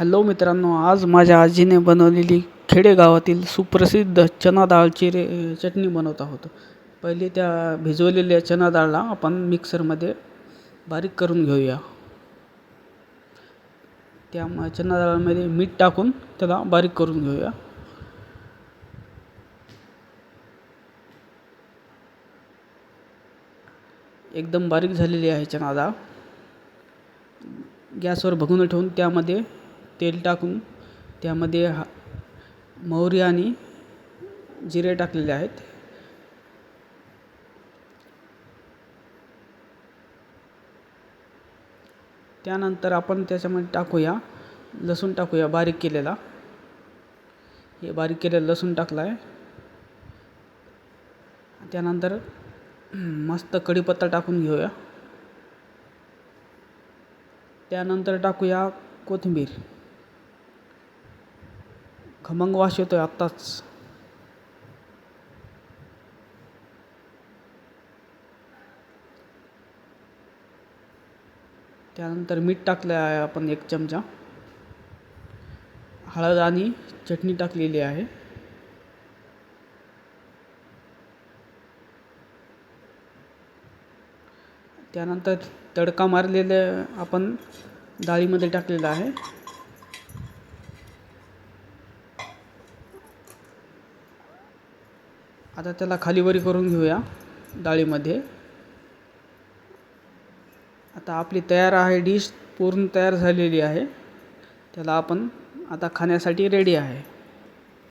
Hello मित्रांनो आज माझ्या आजीने बनवलेली खेडेगावातील सुप्रसिद्ध चना डाळची रे चटणी बनवत आहोत. पहिले त्या भिजवलेल्या चना डाळला आपण मिक्सरमध्ये बारीक करून घेऊया. त्या चना डाळमध्ये मीठ टाकून त्याला बारीक करून घेऊया. एकदम बारीक झालेली आहे चना डाळ गॅसवर भगून ठेवून त्यामध्ये तेल टाकून त्यामध्ये हा मोहरी आणि जिरे टाकलेले आहेत. त्यानंतर आपण त्याच्यामध्ये टाकूया लसूण टाकूया बारीक केलेला. हे बारीक केलेलं लसूण टाकला आहे त्यानंतर मस्त कढीपत्ता टाकून घेऊया. त्यानंतर टाकूया कोथिंबीर. खमंग वास येतो आहे आत्ताच? त्यानंतर मीठ टाकलं आहे आपण एक चमचा. हळद आणि चटणी टाकलेली आहे. त्यानंतर तडका मारलेले आपण डाळीमध्ये टाकलेलं आहे. आता त्याला खालीवरी करून घेऊया डाळीमध्ये. आता आपली तयार आहे डिश पूर्ण तयार झालेली आहे. त्याला आपण आता खाण्यासाठी रेडी आहे.